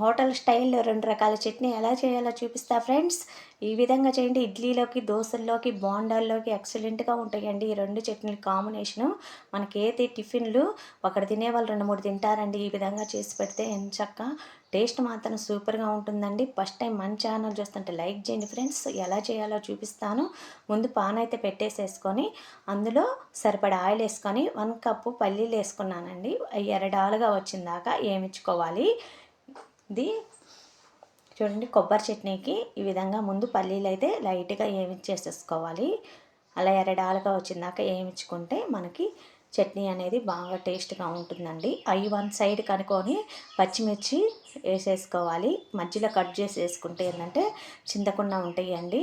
Hotel స్టైల్లో రెండు రకాల చట్నీ ఎలా చేయాలో చూపిస్తా ఫ్రెండ్స్. ఈ విధంగా చేయండి. ఇడ్లీలోకి దోశల్లోకి బోండాల్లోకి ఎక్సలెంట్గా ఉంటాయండి ఈ రెండు చట్నీల కాంబినేషను. మనకి ఏది టిఫిన్లు ఒకటి తినే వాళ్ళు రెండు మూడు తింటారండి. ఈ విధంగా చేసి పెడితే ఎంచక్క టేస్ట్ మాత్రం సూపర్గా ఉంటుందండి. ఫస్ట్ టైం మన ఛానల్ చూస్తుంటే లైక్ చేయండి ఫ్రెండ్స్. ఎలా చేయాలో చూపిస్తాను. ముందు పాన్ అయితే పెట్టేసేసుకొని అందులో సరిపడా ఆయిల్ వేసుకొని వన్ కప్పు పల్లీలు వేసుకున్నానండి. ఎరడాలుగా వచ్చిందాక ఏమిచ్చుకోవాలి ఇది చూడండి కొబ్బరి చట్నీకి ఈ విధంగా ముందు పల్లీలు అయితే లైట్గా ఏమిచ్చేసేసుకోవాలి. అలా ఎరడాలుగా వచ్చిందాక ఏమిచ్చుకుంటే మనకి చట్నీ అనేది బాగా టేస్ట్గా ఉంటుందండి. అవి వన్ సైడ్ కనుక్కొని పచ్చిమిర్చి వేసేసుకోవాలి. మధ్యలో కట్ చేసి వేసుకుంటే ఏంటంటే చింతకుండా ఉంటాయండి.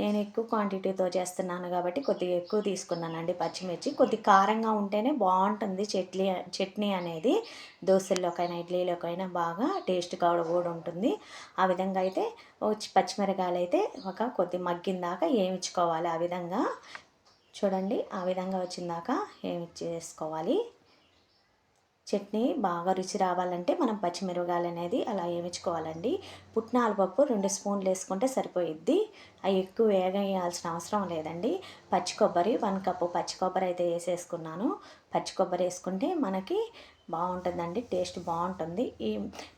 నేను ఎక్కువ క్వాంటిటీతో చేస్తున్నాను కాబట్టి కొద్దిగా ఎక్కువ తీసుకున్నానండి పచ్చిమిర్చి. కొద్ది కారంగా ఉంటేనే బాగుంటుంది చట్నీ చట్నీ అనేది. దోశల్లోకైనా ఇడ్లీలోకైనా బాగా టేస్ట్గా కూడా ఉంటుంది. ఆ విధంగా అయితే పచ్చిమిరకాయలు అయితే ఒక కొద్ది మగ్గిన దాకా వేయించుకోవాలి ఆ విధంగా. చూడండి ఆ విధంగా వచ్చిందాక ఏమి చేసుకోవాలి? చట్నీ బాగా రుచి రావాలంటే మనం పచ్చిమిరపకాయలు అనేది అలా వేయించుకోవాలండి పుట్నాల పప్పు రెండు స్పూన్లు వేసుకుంటే సరిపోయిద్ది. అవి ఎక్కువ వేగేయాల్సిన అవసరం లేదండి. పచ్చి కొబ్బరి వన్ కప్పు పచ్చి కొబ్బరి అయితే వేసేసుకున్నాను. పచ్చి కొబ్బరి వేసుకుంటే మనకి బాగుంటుందండి టేస్ట్ బాగుంటుంది. ఈ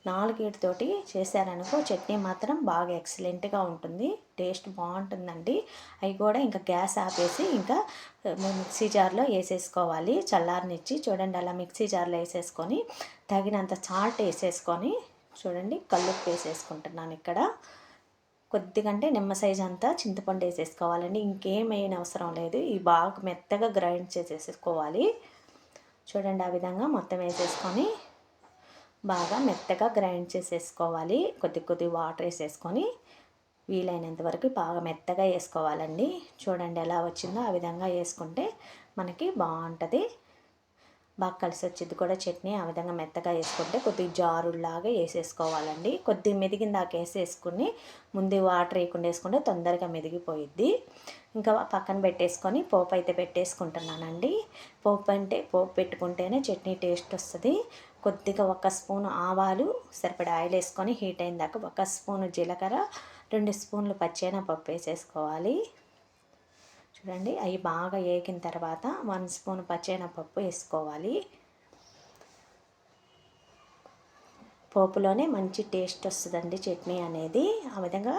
నాలుగేటితోటి చేశారనుకో చట్నీ మాత్రం బాగా ఎక్సలెంట్గా ఉంటుంది. టేస్ట్ బాగుంటుందండి. అవి కూడా ఇంకా గ్యాస్ ఆపేసి ఇంకా మిక్సీ జార్లో వేసేసుకోవాలి. చల్లారనిచ్చి చూడండి అలా మిక్సీ జార్లో వేసేసుకొని తగినంత సాల్ట్ వేసేసుకొని చూడండి కల్లుప్పు వేసేసుకుంటున్నాను ఇక్కడ. కొద్దిగంటే నిమ్మ సైజ్ అంతా చింతపండు వేసేసుకోవాలండి. ఇంకేమైన అవసరం లేదు. ఈ బాగా మెత్తగా గ్రైండ్ చేసేసుకోవాలి. చూడండి ఆ విధంగా మొత్తం వేసేసుకొని బాగా మెత్తగా గ్రైండ్ చేసేసుకోవాలి. కొద్ది కొద్ది వాటర్ వేసేసుకొని వీలైనంత వరకు బాగా మెత్తగా వేసుకోవాలండి. చూడండి ఎలా వచ్చిందో ఆ విధంగా వేసుకుంటే మనకి బాగుంటుంది. బాగా కలిసి వచ్చింది కూడా చట్నీ. ఆ విధంగా మెత్తగా వేసుకుంటే కొద్దిగా జారులాగా వేసేసుకోవాలండి. కొద్దిగా మెదిగిన దాకా వేసేసుకుని ముందు వాటర్ వేయకుండా వేసుకుంటే తొందరగా మెదిగిపోయిద్ది. ఇంకా పక్కన పెట్టేసుకొని పోపు అయితే పెట్టేసుకుంటున్నానండి. పోపు అంటే పోపు పెట్టుకుంటేనే చట్నీ టేస్ట్ వస్తుంది. కొద్దిగా ఒక స్పూన్ ఆవాలు సరిపడా ఆయిల్ వేసుకొని హీట్ అయిన దాకా ఒక స్పూన్ జీలకర్ర రెండు స్పూన్లు పప్పు వేసేసుకోవాలి. చూడండి అవి బాగా వేగిన తర్వాత వన్ స్పూన్ పచ్చెనపప్పు వేసుకోవాలి. పోపులోనే మంచి టేస్ట్ వస్తుందండి చట్నీ అనేది. ఆ విధంగా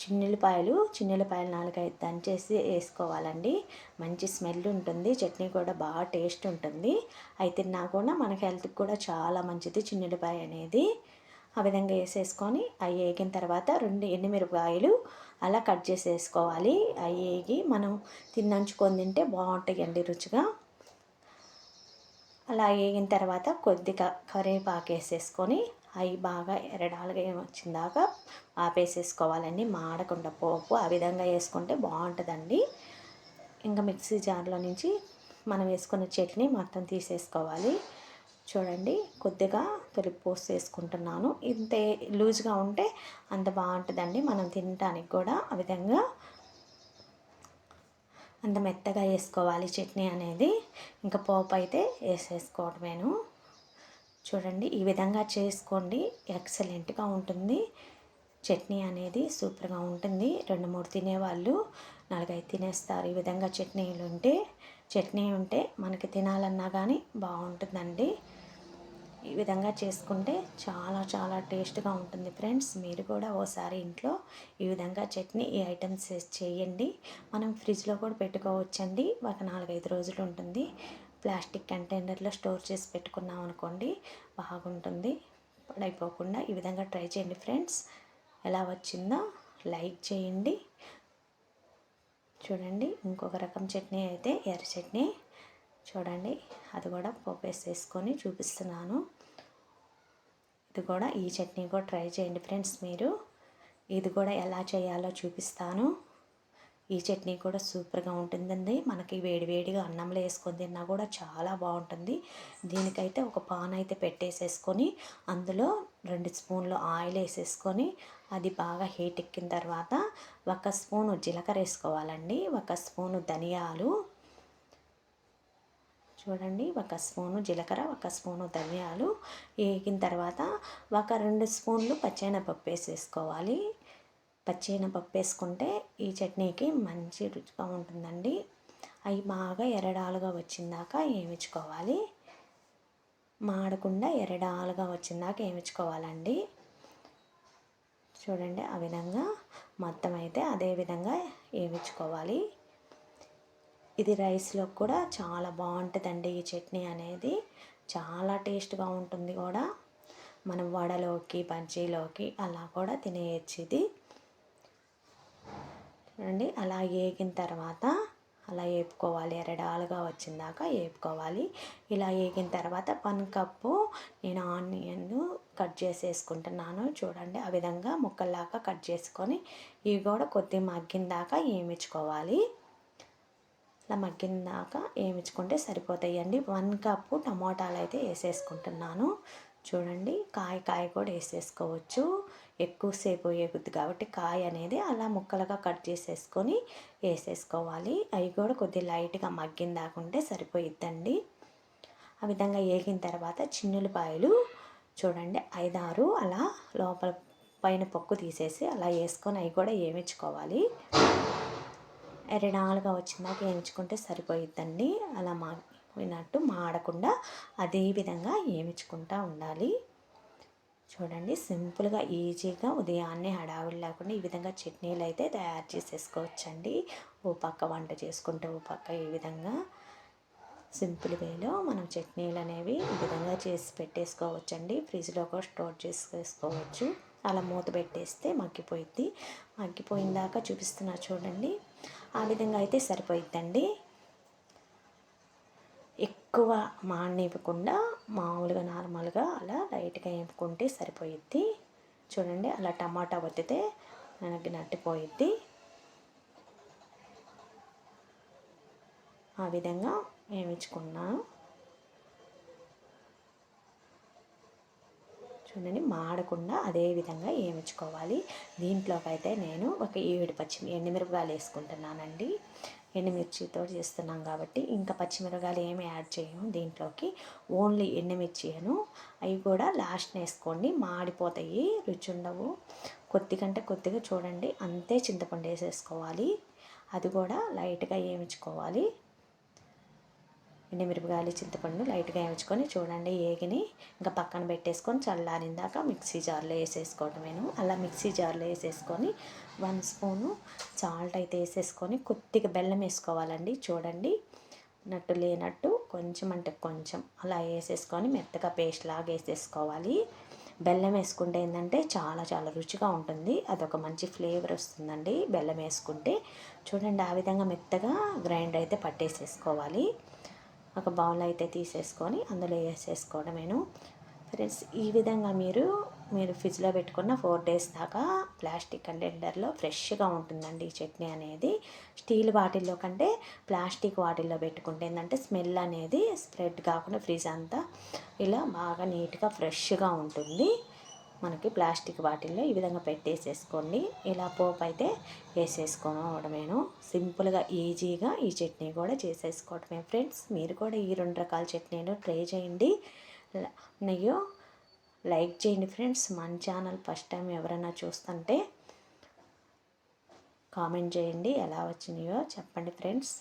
చిన్నెల్లిపాయలు చిన్నెల్లిపాయలు నాలుగైదు దంచేసి వేసుకోవాలండి. మంచి స్మెల్ ఉంటుంది చట్నీ కూడా బాగా టేస్ట్ ఉంటుంది. అవి తిన్నా కూడా మనకి హెల్త్కి కూడా చాలా మంచిది చిన్నెల్లిపాయ అనేది. ఆ విధంగా వేసేసుకొని అవి వేగిన తర్వాత రెండు ఎండుమిరపకాయలు అలా కట్ చేసేసుకోవాలి. అవి వేగి మనం తిన్నంచుకొని తింటే బాగుంటాయండి రుచిగా. అలా వేగిన తర్వాత కొద్దిగా కరివేపాకు వేసేసుకొని అవి బాగా ఎరడాలుగా వచ్చిందాక ఆపేసేసుకోవాలండి. మాడకుండా పోపు ఆ విధంగా వేసుకుంటే బాగుంటుందండి. ఇంకా మిక్సీ జార్లో నుంచి మనం వేసుకున్న చట్నీ మొత్తం తీసేసుకోవాలి. చూడండి కొద్దిగా తొలిపి పోస్ట్ వేసుకుంటున్నాను ఇంతే లూజ్గా ఉంటే అంత బాగుంటుందండి. మనం తినడానికి కూడా ఆ విధంగా అంత మెత్తగా వేసుకోవాలి చట్నీ అనేది. ఇంకా పోపు అయితే వేసేసుకోవడమేను. చూడండి ఈ విధంగా చేసుకోండి. ఎక్సలెంట్గా ఉంటుంది. చట్నీ అనేది సూపర్గా ఉంటుంది. రెండు మూడు తినేవాళ్ళు నాలుగైదు తినేస్తారు. ఈ విధంగా చట్నీలు ఉంటే చట్నీ ఉంటే మనకి తినాలన్నా కానీ బాగుంటుందండి. ఈ విధంగా చేసుకుంటే చాలా చాలా టేస్ట్గా ఉంటుంది ఫ్రెండ్స్. మీరు కూడా ఓసారి ఇంట్లో ఈ విధంగా చట్నీ ఈ ఐటమ్స్ చేయండి. మనం ఫ్రిడ్జ్లో కూడా పెట్టుకోవచ్చండి. ఒక నాలుగైదు రోజులు ఉంటుంది. ప్లాస్టిక్ కంటైనర్లో స్టోర్ చేసి పెట్టుకున్నాం అనుకోండి బాగుంటుంది. పడైపోకుండా ఈ విధంగా ట్రై చేయండి ఫ్రెండ్స్. ఎలా వచ్చిందో లైక్ చేయండి. చూడండి ఇంకొక రకం చట్నీ అయితే ఎర్ర చట్నీ. చూడండి అది కూడా పోపేసి వేసుకొని చూపిస్తున్నాను. ఇది కూడా ఈ చట్నీ కూడా ట్రై చేయండి ఫ్రెండ్స్ మీరు. ఇది కూడా ఎలా చేయాలో చూపిస్తాను. ఈ చట్నీ కూడా సూపర్గా ఉంటుందండి. మనకి వేడివేడిగా అన్నంలో వేసుకొని తిన్నా కూడా చాలా బాగుంటుంది. దీనికైతే ఒక పాన్ అయితే పెట్టేసేసుకొని అందులో రెండు స్పూన్లు ఆయిల్ వేసేసుకొని అది బాగా హీట్ ఎక్కిన తర్వాత ఒక స్పూను జీలకర్ర వేసుకోవాలండి. ఒక స్పూను ధనియాలు చూడండి. ఒక స్పూను జీలకర్ర ఒక స్పూను ధనియాలు వేగిన తర్వాత ఒక రెండు స్పూన్లు పచ్చెనపప్పు వేసేసుకోవాలి. పచ్చినపప్పు వేసుకుంటే ఈ చట్నీకి మంచి రుచిగా ఉంటుందండి. అవి బాగా ఎరడాలుగా వచ్చిందాక వేయించుకోవాలి. మాడకుండా ఎరడాలుగా వచ్చిందాక వేయించుకోవాలండి. చూడండి ఆ విధంగా మొత్తం అయితే అదే విధంగా వేయించుకోవాలి. ఇది రైస్లో కూడా చాలా బాగుంటుందండి ఈ చట్నీ అనేది. చాలా టేస్ట్గా ఉంటుంది కూడా. మనం వడలోకి బజ్జీలోకి అలా కూడా తినేయచ్చు ఇది. చూడండి అలా వేగిన తర్వాత అలా వేపుకోవాలి ఎరడాలుగా వచ్చిందాక వేపుకోవాలి ఇలా వేగిన తర్వాత వన్ కప్పు నేను ఆనియన్ కట్ చేసేసుకుంటున్నాను. చూడండి ఆ విధంగా ముక్కల్లాగా కట్ చేసుకొని ఇవి కూడా కొద్దిగా మగ్గిన దాకా వేయించుకోవాలి అలా మగ్గినాక వేయించుకుంటే సరిపోతాయండి. వన్ కప్పు టమోటాలు అయితే వేసేసుకుంటున్నాను. చూడండి కాయ కాయ కూడా వేసేసుకోవచ్చు. ఎక్కువసేపు వేగుద్ది కాబట్టి కాయ అనేది అలా ముక్కలుగా కట్ చేసేసుకొని వేసేసుకోవాలి. అవి కూడా కొద్దిగా లైట్గా మగ్గిన దాకుంటే సరిపోయిద్దండి. ఆ విధంగా వేగిన తర్వాత చిన్నులపాయలు చూడండి ఐదారు అలా లోపల పైన పొక్కు తీసేసి అలా వేసుకొని అవి కూడా వేయించుకోవాలి ఎరడాలుగా వచ్చిందాక వేయించుకుంటే సరిపోయిద్దండి. అలా మాగినట్టు మాడకుండా అదే విధంగా వేయించుకుంటూ ఉండాలి. చూడండి సింపుల్గా ఈజీగా ఉదయాన్నే హడావిడి లేకుండా ఈ విధంగా చట్నీలు అయితే తయారు చేసేసుకోవచ్చండి. ఓ పక్క వంట చేసుకుంటే ఓ పక్క ఈ విధంగా. సింపుల్ వేలో మనం చట్నీలు అనేవి ఈ విధంగా చేసి పెట్టేసుకోవచ్చండి. ఫ్రిడ్జ్లో కూడా స్టోర్ చేసుకోవచ్చు అలా మూత పెట్టేస్తే మగ్గిపోయిద్ది. మగ్గిపోయిందాక చూపిస్తున్నా చూడండి. ఆ విధంగా అయితే సరిపోయిద్దండి. ఎక్కువ మాడనివ్వకుండా మామూలుగా నార్మల్గా అలా లైట్గా వేపుకుంటే సరిపోయిద్ది. చూడండి అలా టమాటా వత్తితే మనకి నట్టిపోయిద్ది. ఆ విధంగా వేయించుకున్నాను చూడండి మాడకుండా అదే విధంగా వేయించుకోవాలి దీంట్లోకి అయితే నేను ఒక ఏడు పచ్చి ఎండుమిరపకాయలు వేసుకుంటున్నానండి. ఎండుమిర్చితో చేస్తున్నాం కాబట్టి ఇంకా పచ్చిమిరపకాయలు ఏమి యాడ్ చేయము దీంట్లోకి ఓన్లీ ఎండుమిర్చిను అవి కూడా లాస్ట్ వేసుకోండి మాడిపోతాయి. రుచి ఉండవు కొద్దిగంటే కొద్దిగా చూడండి. అంతే చింతపండు వేసేసుకోవాలి. అది కూడా లైట్గా వేయించుకోవాలి ఎండుమిరపకాయలు చింతపండు లైట్గా వేయించుకొని చూడండి. ఏగిని ఇంకా పక్కన పెట్టేసుకొని చల్లారిందాక మిక్సీ జార్లో వేసేసుకోవటమేను. అలా మిక్సీ జార్లో వేసేసుకొని వన్ స్పూను సాల్ట్ అయితే వేసేసుకొని కొద్దిగా బెల్లం వేసుకోవాలండి. చూడండి. నట్టు లేనట్టు కొంచెం అంటే కొంచెం అలా వేసేసుకొని మెత్తగా పేస్ట్ లాగా వేసేసుకోవాలి. బెల్లం వేసుకుంటే ఏంటంటే చాలా చాలా రుచిగా ఉంటుంది. అదొక మంచి ఫ్లేవర్ వస్తుందండి బెల్లం వేసుకుంటే. చూడండి ఆ విధంగా మెత్తగా గ్రైండ్ అయితే పట్టేసేసుకోవాలి. ఒక బౌల్ అయితే తీసేసుకొని అందులో వేసేసుకోవడమేను. ఫ్రెండ్స్ ఈ విధంగా మీరు మీరు ఫ్రిడ్జ్లో పెట్టుకున్న ఫోర్ డేస్ దాకా ప్లాస్టిక్ కంటైనర్లో ఫ్రెష్గా ఉంటుందండి ఈ చట్నీ అనేది. స్టీల్ బాటిల్లో కంటే ప్లాస్టిక్ వాటిల్లో పెట్టుకుంటే ఏంటంటే స్మెల్ అనేది స్ప్రెడ్ కాకుండా ఫ్రిడ్జ్ అంతా ఇలా బాగా నీట్గా ఫ్రెష్గా ఉంటుంది. మనకి ప్లాస్టిక్ బాటిల్లో ఈ విధంగా పెట్టేసేసుకోండి. ఇలా పోపు అయితే వేసేసుకోవడమేను. సింపుల్గా ఈజీగా ఈ చట్నీ కూడా చేసేసుకోవడమే ఫ్రెండ్స్. మీరు కూడా ఈ రెండు రకాల చట్నీలు ట్రై చేయండి. నెయ్యి లైక్ చేయండి ఫ్రెండ్స్. మన ఛానల్ ఫస్ట్ టైం ఎవరైనా చూస్తుంటే కామెంట్ చేయండి. ఎలా వచ్చినాయో చెప్పండి ఫ్రెండ్స్.